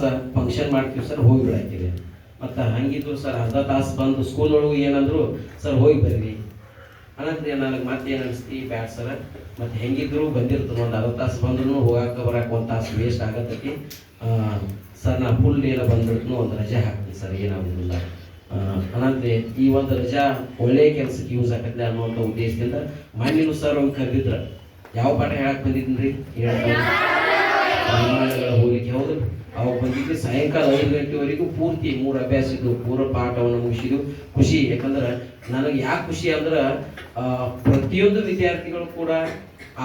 Sir function ಮಾಡ್ತೀವಿ sir, ಹೋಗಿ ಬಿಡಾಕಿದೆ ಮತ್ತು ಹಂಗಿದ್ರು ಸರ್, ಅರ್ಧ ತಾಸು ಬಂದು ಸ್ಕೂಲ್ ಒಳಗೆ ಏನಂದ್ರು, ಸರ್, ಹೋಗಿ ಬರ್ರಿ. ಅನಂತರ ನನಗೆ ಮತ್ತೆ ಏನು ಅನಿಸ್ತಿ, ಬ್ಯಾಡ್ ಸರ್. ಮತ್ತು ಹೆಂಗಿದ್ರು ಬಂದಿರ್ತದೆ ಒಂದು ಅರ್ಧ ತಾಸು ಬಂದ್ರು ಹೋಗಾಕ ಬರಕ್ಕೆ ಒಂದು ತಾಸು ವೇಸ್ಟ್ ಆಗತ್ತೈತಿ ಸರ್, ನಾ ಫುಲ್ ಡೇ ಎಲ್ಲ ಬಂದ್ಬಿಟ್ಟು ಒಂದು ರಜೆ ಹಾಕ್ತೀನಿ ಸರ್, ಏನಾಗೋದಿಲ್ಲ. ಅನಂತರ ಈ ಒಂದು ರಜಾ ಒಳ್ಳೆ ಕೆಲಸಕ್ಕೆ ಯೂಸ್ ಆಗತ್ತೆ ಅನ್ನುವಂಥ ಉದ್ದೇಶದಿಂದ ಮಣ್ಣಿನ ಸರ್ ಅವ್ನು ಕರೆದಿದ್ರ, ಯಾವ ಪಾಠ ಹೇಳಕ್ ಬಂದಿದ್ದೀನಿ ರೀ ಹೋಲಿಕೆ, ಹೌದು. ಅವಾಗ ಬಂದಿದ್ದು ಸಾಯಂಕಾಲ ಐದು ಗಂಟೆವರೆಗೂ ಪೂರ್ತಿ ಮೂರು ಅಭ್ಯಾಸ ಇದ್ದು ಪೂರ್ವ ಪಾಠವನ್ನು ಮುಗಿಸಿದ್ದು ಖುಷಿ. ಯಾಕಂದ್ರೆ ನನಗೆ ಯಾಕೆ ಖುಷಿ ಅಂದ್ರೆ ಪ್ರತಿಯೊಂದು ವಿದ್ಯಾರ್ಥಿಗಳು ಕೂಡ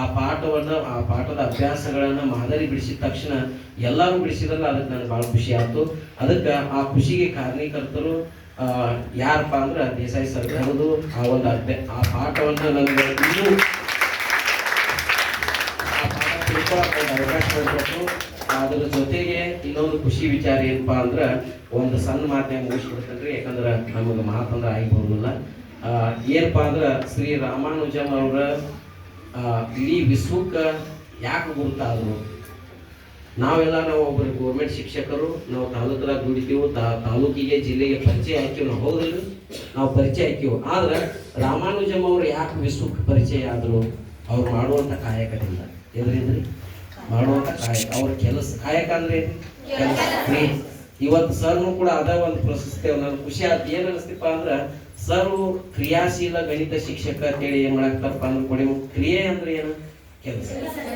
ಆ ಪಾಠವನ್ನು, ಆ ಪಾಠದ ಅಭ್ಯಾಸಗಳನ್ನು ಮಾದರಿ ಬಿಡಿಸಿದ ತಕ್ಷಣ ಎಲ್ಲರೂ ಬಿಡಿಸಿದ್ರಲ್ಲ, ಅದಕ್ಕೆ ನನಗೆ ಭಾಳ ಖುಷಿ ಆಯ್ತು. ಅದಕ್ಕೆ ಆ ಖುಷಿಗೆ ಕಾರಣೀಕರ್ತರು ಯಾರಪ್ಪ ಅಂದ್ರೆ ದೇಸಾಯಿ ಸರ್ ಆ ಒಂದು ಅಭ್ಯ, ಆ ಪಾಠವನ್ನು ನನಗೆ ಇನ್ನೂ ಅದ್ರ ಜೊತೆಗೆ ಇನ್ನೊಂದು ಖುಷಿ ವಿಚಾರ ಏನಪ್ಪಾ ಅಂದ್ರೆ ಒಂದು ಸಣ್ಣ ಮಾತನ್ನ ಮುಗಿಸ್ಬಿಡ್ತೇನ್ರಿ, ಯಾಕಂದ್ರೆ ನಮಗೆ ಮಾತಂದ್ರೆ ಆಗಿ ಬರೋದಿಲ್ಲ ಏನಪ್ಪ ಅಂದ್ರೆ ಶ್ರೀ ರಾಮಾನುಜಮ್ ಅವರ ಇಡೀ ವಿಶ್ವಕ್ಕೆ ಯಾಕೆ ಗುರುತಾದ್ರು? ನಾವೆಲ್ಲ ನಾವು ಒಬ್ಬರು ಗೋರ್ಮೆಂಟ್ ಶಿಕ್ಷಕರು, ನಾವು ತಾಲೂಕದಾಗ ದುಡಿತೀವಿ ತಾಲೂಕಿಗೆ ಜಿಲ್ಲೆಗೆ ಪರಿಚಯ ಹಾಕಿವಿ, ನಾವು ನಾವು ಪರಿಚಯ ಹಾಕಿವು. ಆದ್ರೆ ರಾಮಾನುಜಮ್ ಅವರು ಯಾಕೆ ವಿಶ್ವಕ್ಕೆ ಪರಿಚಯ ಆದರು? ಅವ್ರು ಮಾಡುವಂಥ ಕಾಯಕದಿಂದ. ಎದ್ರಿಂದ್ರಿ? ಮಾಡುವಂತ ಕಾಯಕ ಅವ್ರ ಕೆಲಸ ಕಾಯಕ ಅಂದ್ರೆ. ಇವತ್ತು ಸರ್ನು ಕೂಡ ಅದ ಒಂದು ಪ್ರಶಸ್ತಿ ನನಗೆ ಖುಷಿ ಆಯ್ತು ಏನ್ ಅನಿಸ್ತಿಪ್ಪ ಅಂದ್ರ ಸರ್ ಕ್ರಿಯಾಶೀಲ ಗಣಿತ ಶಿಕ್ಷಕ ಅಂತೇಳಿ ಏನ್ ಮಾಡಾಕ್ತಾರಪ್ಪ ಅಂದ್ರೆ ಕೊಡಿ ಕ್ರಿಯೆ ಅಂದ್ರೆ ಏನು? ಕೆಲಸ.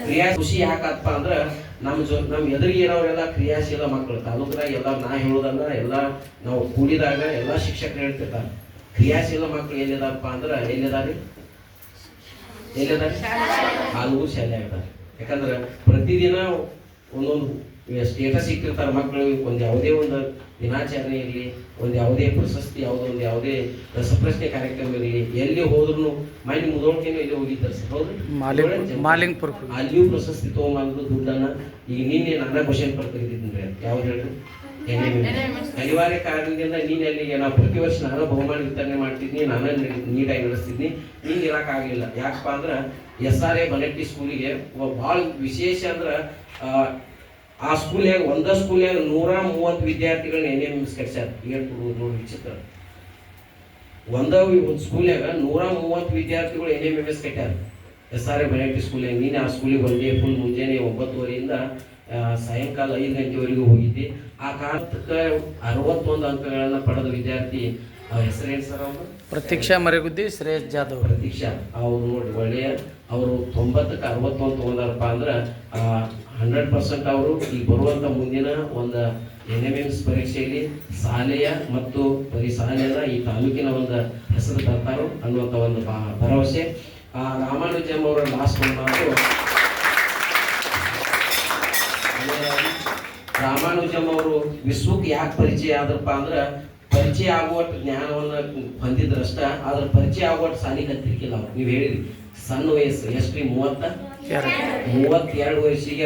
ಕ್ರಿಯಾ ಖುಷಿ ಯಾಕಪ್ಪ ಅಂದ್ರ ನಮ್ಮ ಜೊ ನಮ್ಮ ಎದುರಿಗೆ ಇರೋರೆಲ್ಲ ಕ್ರಿಯಾಶೀಲ ಮಕ್ಕಳು ತಾಲೂಕದಾಗ ಎಲ್ಲ ನಾ ಹೇಳೋದಲ್ಲ ಎಲ್ಲ ನಾವು ಕೂಡಿದಾಗ ಎಲ್ಲ ಶಿಕ್ಷಕರು ಹೇಳ್ತಿರ್ತಾರೆ. ಕ್ರಿಯಾಶೀಲ ಮಕ್ಕಳು ಎಲ್ಲಿದಾರಪ್ಪ ಅಂದ್ರೆ, ಎಲ್ಲಿದಾರಿ? ಎಲ್ಲಿದಾರೆ? ಹಾಲು ಶಾಲೆ ಆಗ್ತಾರೆ ಯಾಕಂದ್ರೆ ಪ್ರತಿದಿನ ಒಂದೊಂದು ಸ್ಟೇಟಸ್ ಇಟ್ಟಿರ್ತಾರೆ ಮಕ್ಕಳು ಒಂದು ಯಾವುದೇ ಒಂದು ದಿನಾಚರಣೆ ಇರಲಿ ಒಂದು ಯಾವುದೇ ಪ್ರಶಸ್ತಿ ಯಾವುದೋ ಒಂದು ಯಾವುದೇ ರಸಪ್ರಶ್ನೆ ಕಾರ್ಯಕ್ರಮ ಇರಲಿ ಎಲ್ಲಿ ಹೋದ್ರು ಮೈಂಡ್ ಮುದೋಳ್ಕೆನೂ ಇಲ್ಲಿ ಹೋಗಿದ್ದಾರೆ ಸರ್. ಹೌದು ಮಾಲಿಂಗ್ ಮಾಲಿಂಗ್ಪುರ. ಅಲ್ಲಿಯೂ ಪ್ರಶಸ್ತಿ ತೊಗೊಂಬಂದ್ರು ದುಡ್ಡನ್ನ. ಈಗ ನಿನ್ನೆ ನನ್ನ ಕ್ವಶನ್ ಪಡ್ಕೊಂಡಿದ್ದೀನಿ ಯಾವ್ದು ಹೇಳಿ ಅನಿವಾರ್ಯ ಕಾರಣದಿಂದ ನೀನು ಅಲ್ಲಿಗೆ ನಾವು ಪ್ರತಿ ವರ್ಷ ನಾನು ಬಹುಮಾನ ವಿತರಣೆ ಮಾಡ್ತಿದ್ನಿ ನಾನು ನೀಟಾಗಿ ನಡೆಸ್ತಿದ್ನಿ ನೀನ್ ಇರಕ್ ಆಗ್ಲಿಲ್ಲ ಯಾಕಪ್ಪ ಅಂದ್ರ ಎಸ್ ಆರ್ ಎ ಬನಟ್ಟಿ ಸ್ಕೂಲಿಗೆ ಭಾಳ ವಿಶೇಷ ಅಂದ್ರ ಆ, ಸ್ಕೂಲ್ಯಾಗ ಒಂದ ಸ್ಕೂಲ್ಯಾಗ ನೂರ ಮೂವತ್ತು ವಿದ್ಯಾರ್ಥಿಗಳನ್ನ ಎನ್ ಎಂ ಕಟ್ಸ್ಯಾರ ನೋಡಿ ವಿಚಿತ್ರ. ಒಂದ ಒಂದು ಸ್ಕೂಲ್ಯಾಗ ನೂರ ಮೂವತ್ತು ವಿದ್ಯಾರ್ಥಿಗಳು ಎನ್ ಎಂ ಎಂ ಎಸ್ ಕಟ್ಟ್ಯಾರ ಎಸ್ ಆರ್ ಎ ಬನಟ್ಟಿ ಸ್ಕೂಲಿಗೆ ನೀನು ಆ ಸ್ಕೂಲಿಗೆ ಬಂದೆ ಫುಲ್ ಮುಂಜಾನೆ ಒಂಬತ್ತುವರೆಯಿಂದ ಸಾಯಂಕಾಲ ಐದು ಗಂಟೆವರೆಗೂ ಹೋಗಿದ್ದೆ. ಆ ಕಾರಣಕ್ಕೆ ಅರವತ್ತೊಂದು ಅಂಕಗಳನ್ನು ಪಡೆದ ವಿದ್ಯಾರ್ಥಿ ಹೆಸರೇನು ಸರ್ ಅವರು ಪ್ರತೀಕ್ಷಾ ಮರಗುದ್ದಿ ಶ್ರೇಯಸ್ ಜಾಧವ್. ಪ್ರತೀಕ್ಷಾ. ಅವ್ರು ನೋಡಿ ಒಳ್ಳೆಯ ಅವರು ತೊಂಬತ್ತಕ್ಕೆ ಅರವತ್ತೊಂದು ತೊಗೊಂಡಾರಪ್ಪ ಅಂದ್ರೆ ಹಂಡ್ರೆಡ್ ಪರ್ಸೆಂಟ್ ಅವರು ಈಗ ಬರುವಂಥ ಮುಂದಿನ ಒಂದು ಎನ್ ಎಂ ಎಮ್ಸ್ ಪರೀಕ್ಷೆಯಲ್ಲಿ ಶಾಲೆಯ ಮತ್ತು ಬರೀ ಶಾಲೆಯ ಈ ತಾಲೂಕಿನ ಒಂದು ಹೆಸರು ತರ್ತಾರೋ ಅನ್ನುವಂಥ ಒಂದು ಭರವಸೆ. ಆ ರಾಮಾನುಜಂ ಅವರ ಲಾಸ್ಟ್ ಮಾತು ಕೊನೆಯದಾಗಿ ರಾಮಾನುಜಂ ಅವರು ವಿಶ್ವಕ್ಕೆ ಯಾಕೆ ಪರಿಚಯ ಆದ್ರಪ್ಪ ಅಂದ್ರೆ ಪರಿಚಯ ಆಗುವಷ್ಟು ಜ್ಞಾನವನ್ನ ಹೊಂದಿದ್ರಷ್ಟ ಆದ್ರ ಪರಿಚಯ ಆಗುವಷ್ಟು ಸಾಲಿಗೆ ಹತ್ತಿರ್ಕಿಲ್ಲ ಅವ್ರು. ನೀವು ಹೇಳಿದ್ರಿ ಸಣ್ಣ ವಯಸ್ಸು ಎಷ್ಟು ಮೂವತ್ತ? ಮೂವತ್ತೆರಡು ವಯಸ್ಸಿಗೆ